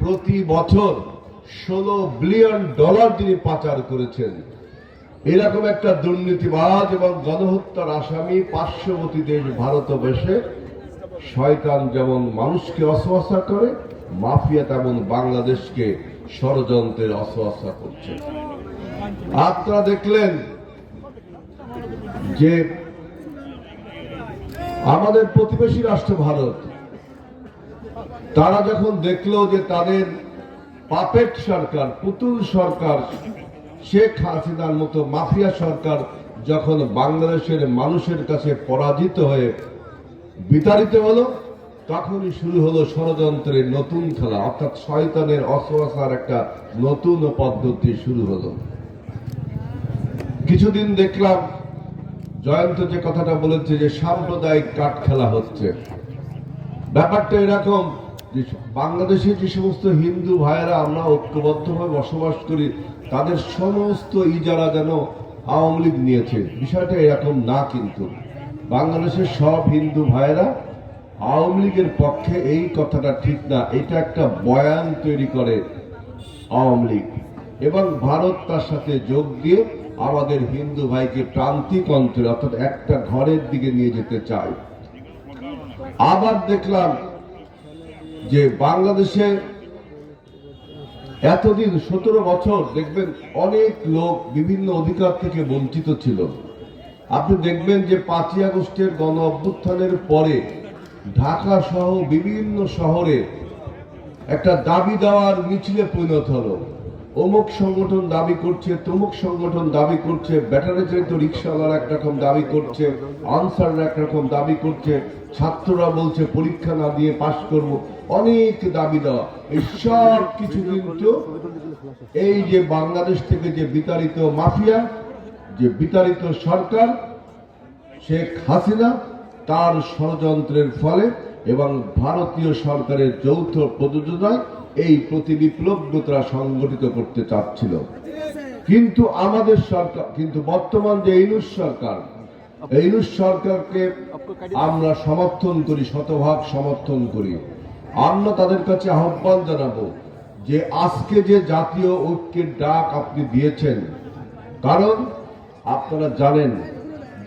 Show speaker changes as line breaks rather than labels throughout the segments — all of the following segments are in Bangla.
প্রতি বছর ষোলো বিলিয়ন ডলার তিনি পাচার করেছেন। এরকম একটা দুর্নীতিবাজ এবং গণহত্যার আসামি পার্শ্ববর্তী দেশ ভারতবর্ষে শয়তান যেমন মানুষকে অসহসা করে, মাফিয়া তেমন বাংলাদেশকে ষড়যন্ত্রের অসহসা করছে। আপনারা দেখলেন যে আমাদের প্রতিবেশী রাষ্ট্র ভারত তারা যখন দেখল যে তাদের পাপেট সরকার, পুতুল সরকার, শেখ হাসিনার মতো মাফিয়া সরকার যখন বাংলাদেশের মানুষের কাছে পরাজিত হয়ে বিতাড়িত হলো, তখনই শুরু হলো ষড়যন্ত্রের নতুন খেলা, অর্থাৎ শয়তানের অসহসার একটা নতুন পদ্ধতি শুরু হলো। কিছুদিন দেখলাম, জয়ন্ত যে কথাটা বলেছে যে সাম্প্রদায়িক কাঠ খেলা হচ্ছে। ব্যাপারটা এরকম যে বাংলাদেশে যে সমস্ত হিন্দু ভাইয়েরা আমরা ঐক্যবদ্ধভাবে বসবাস করি, তাদের সমস্ত ইজারা যেন আওয়ামী লীগ নিয়েছে। বিষয়টা এরকম না কিন্তু। বাংলাদেশের সব হিন্দু ভাইয়েরা আওয়ামী লীগের পক্ষে এই কথাটা ঠিক না। এটা একটা বয়ান তৈরি করে আওয়ামী লীগ। এবং ভারত তার সাথে যোগ দিয়ে আমাদের হিন্দু ভাইকে প্রান্তিক অঞ্চলে অর্থাৎ একটা ঘরের দিকে নিয়ে যেতে চায়। আবার দেখলাম যে বাংলাদেশে এতদিন সতেরো বছর দেখবেন অনেক লোক বিভিন্ন অধিকার থেকে বঞ্চিত ছিল। আপনি দেখবেন যে পাঁচই আগস্টের গণ অভ্যুত্থানের পরে ঢাকা সহ বিভিন্ন শহরে একটা দাবি দেওয়ার মিছিলে পরিণত হলো। অমুক সংগঠন দাবি করছে, তমুক সংগঠন দাবি করছে, ব্যাটারি চালিত রিক্সাওয়ালারা একরকম দাবি করছে, আনসাররা একরকম দাবি করছে, ছাত্ররা বলছে পরীক্ষা না দিয়ে পাশ করব, অনেক দাবি দেওয়া। এই সব কিছু কিন্তু এই যে বাংলাদেশ থেকে যে বিতাড়িত মাফিয়া, যে বিতাড়িত সরকার, শেখ হাসিনা, তার ষড়যন্ত্রের ফলে এবং ভারতীয় সরকারের যৌথ প্রযোজনায় এই প্রতি বিপ্লবকে তারা সংগঠিত করতে চাচ্ছিল। কিন্তু আমাদের সরকার, কিন্তু বর্তমান যে ইনুস সরকার, ইনুস সরকারকে আমরা সমর্থন করি, শতভাগ সমর্থন করি। আমরা তাদের কাছে আহ্বান জানাব যে আজকে যে জাতীয় ঐক্যের ডাক আপনি দিয়েছেন, কারণ আপনারা জানেন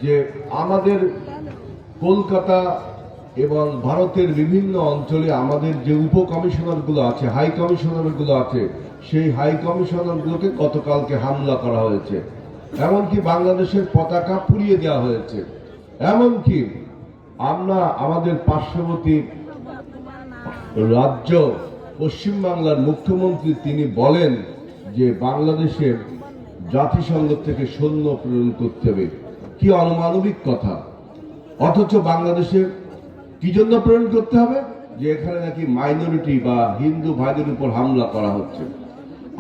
যে আমাদের কলকাতা এবং ভারতের বিভিন্ন অঞ্চলে আমাদের যে উপ কমিশনারগুলো আছে, হাই কমিশনারগুলো আছে, সেই হাই কমিশনারগুলোকে গতকালকে হামলা করা হয়েছে। এমনকি বাংলাদেশের পতাকা পুড়িয়ে দেওয়া হয়েছে। এমনকি আমরা আমাদের পার্শ্ববর্তী রাজ্য, পশ্চিমবাংলার মুখ্যমন্ত্রী তিনি বলেন যে বাংলাদেশে জাতিসংঘ থেকে সৈন্য প্রেরণ করতে হবে। কি অনমানবিক কথা? অথচ বাংলাদেশে কি জন্য প্রেরণ করতে হবে? যে এখানে নাকি মাইনরিটি বা হিন্দু ভাইদের উপর হামলা করা হচ্ছে।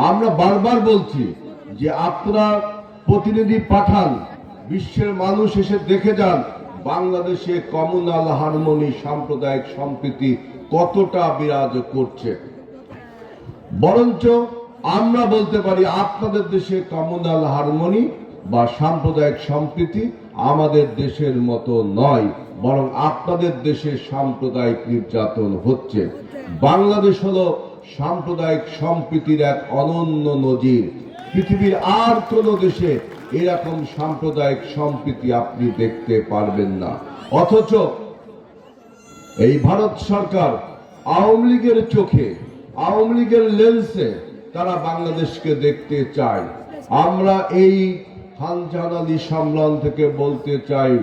আমরা বারবার বলছি যে আপনারা প্রতিনিধি পাঠান, বিশ্বের মানুষ এসে দেখে যান বাংলাদেশে কমুনাল হারমোনি সাম্প্রদায়িক সম্প্রীতি কতটা বিরাজ করছে। বরঞ্চ আমরা বলতে পারি আপনাদের দেশে কমুনাল হারমোনি বা সাম্প্রদায়িক সম্প্রীতি আমাদের দেশের মতো নয়, বরং আপনাদের দেশে সাম্প্রদায়িক নির্যাতন হচ্ছে। বাংলাদেশ হলো সাম্প্রদায়িক সম্প্রীতির এক অনন্য নজির। পৃথিবীর আর কোন দেশে এরকম সাম্প্রদায়িক সম্প্রীতি আপনি দেখতে পারবেন না। অথচ এই ভারত সরকার আওয়ামী লীগের চোখে, আওয়ামী লীগের লেন্সে তারা বাংলাদেশকে দেখতে চায়। আমরা এই খানজাহান আলী সম্মেলন থেকে বলতে চাই,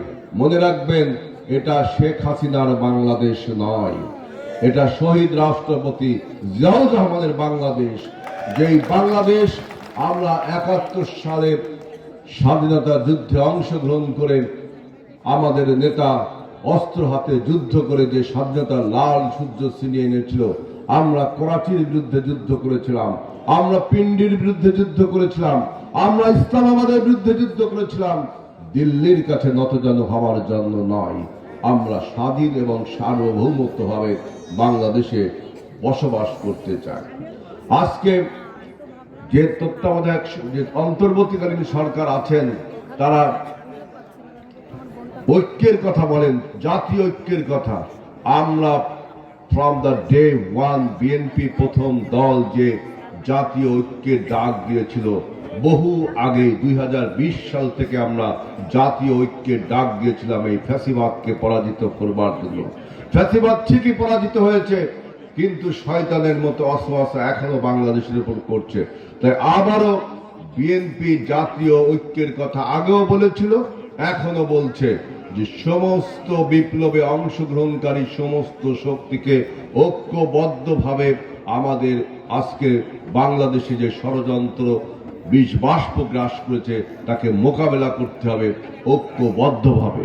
মনে রাখবেন, এটা শেখ হাসিনার বাংলাদেশ নয়। এটা শহীদ রাষ্ট্রপতি জিয়াউর রহমানের বাংলাদেশ। যেই বাংলাদেশ আমরা একাত্তর সালে স্বাধীনতা যুদ্ধে অংশগ্রহণ করে আমাদের নেতা অস্ত্র হাতে যুদ্ধ করে যে স্বাধীনতা লাল সূর্য ছিনিয়ে এনেছিল, আমরা করাচির বিরুদ্ধে যুদ্ধ করেছিলাম, আমরা পিন্ডির বিরুদ্ধে যুদ্ধ করেছিলাম আমরা ইসলামাবাদের বিরুদ্ধে যুদ্ধ করেছিলাম, দিল্লির কাছে নতজানু হওয়ার জন্য নয়। আমরা স্বাধীন এবং সার্বভৌমত্বভাবে বাংলাদেশে বসবাস করতে চাই। আজকে যে তত্ত্বাবধায়ক যে অন্তর্বর্তীকালীন সরকার আছেন, তারা ঐক্যের কথা বলেন, জাতীয় ঐক্যের কথা। আমরা from the day one BNP প্রথম দল যে জাতীয় ঐক্যের ডাক দিয়েছিল। বহু আগে দুই হাজার বিশ সাল থেকে আমরা জাতীয় ঐক্যের ডাক দিয়েছিলাম এই ফ্যাসিবাদকে পরাজিত করবার জন্য। ফ্যাসিবাদ ঠিকই পরাজিত হয়েছে, কিন্তু শয়তানের মতো অসহাসা এখনও বাংলাদেশের উপর করছে। তাই আবারও বিএনপি জাতীয় ঐক্যের কথা আগেও বলেছিল, এখনও বলছে যে সমস্ত বিপ্লবে অংশগ্রহণকারী সমস্ত শক্তিকে ঐক্যবদ্ধভাবে আমাদের আজকে বাংলাদেশে যে ষড়যন্ত্র বিষ বাষ্প গ্রাস করেছে তাকে মোকাবেলা করতে হবে ঐক্যবদ্ধভাবে।